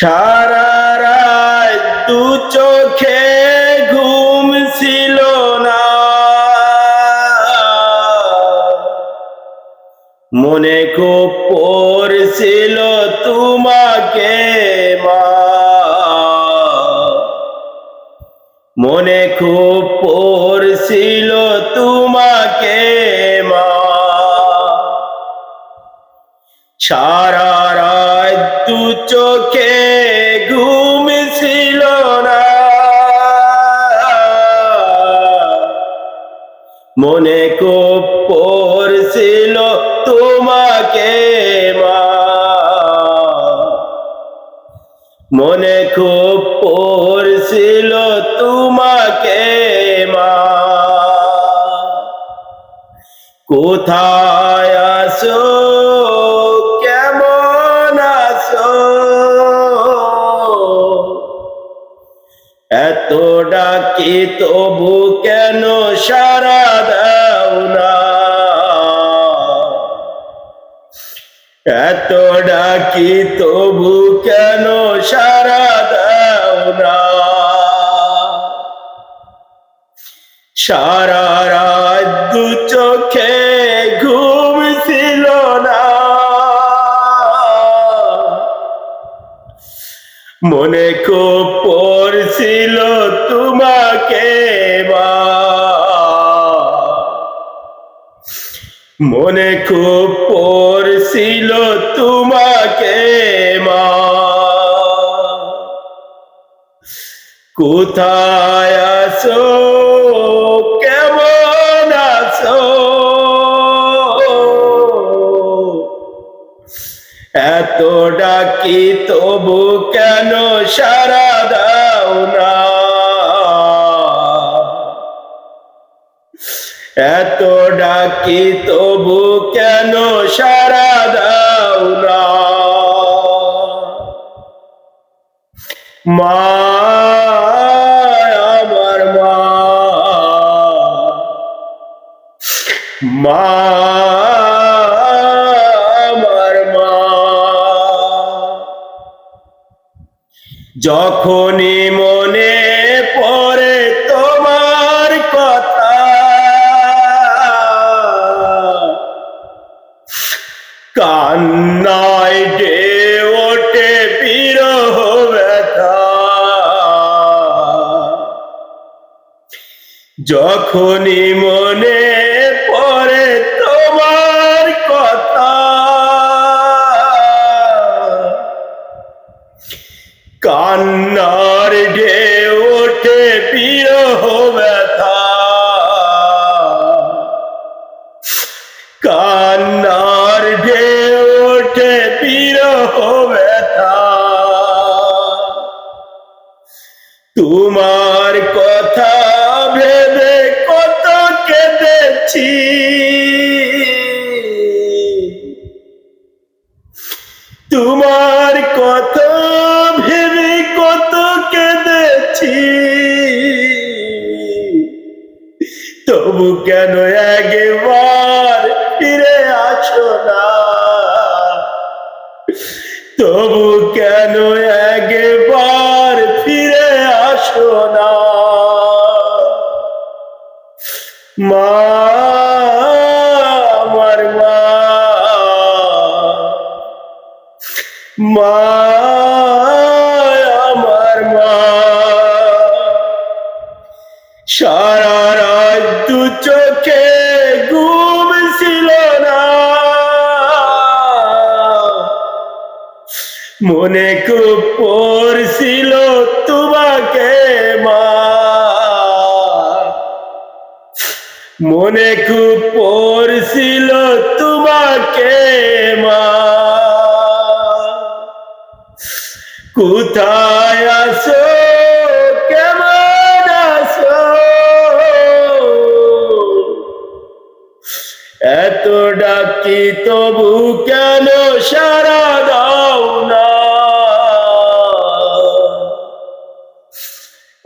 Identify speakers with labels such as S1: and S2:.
S1: সারা রাত দু চোখে ঘুম ছিল না। মনে খুব পড়ছিল তোমাকে মা। মনে খুব পড়ছিল তোমাকে মা। সারা রাত দু চোখে মনে খুব পড়ছিল তোমাকে মা। মনে খুব পড়ছিল তোমাকে মা। কোথায় ডাকি তবু কেন সারা দাও না? এত ডাকি তবু কেন সারা দাও না? সারা রাত দু চোখে ঘুম ছিল না। মনে খুব মনে খুব পড়ছিল তোমাকে মা। কোথায় আছো? কেমন আছো? এত ডাকি তবু কেন সারা দাও না? এত ডাকি তবু কেন সারা দাও না? মা আমার মা মা আমার মা। যখনই মনে যখনই মনে পড়ে তোমার কথা, কান্নার ঢেউ ওঠে বিরহ ব্যথা। কান্নার ঢেউ ওঠে বিরহ ব্যথা। তোমার কথা ভেবে কেঁদেছি তোমার কত ভেবে কত কেঁদেছি। তবু কেন একবার ফিরে আসো না? তবু কেন একবার মা, আমার মা। মা, আমার মা। সারা রাত দু চোখে ঘুম ছিল না। মনে খুব পড়ছিল তোমাকে মা। মনে খুব পড়ছিল তোমাকে মা। কোথায় আসো কেমন আসো এত ডাকি তবু কেন সারা দাও না?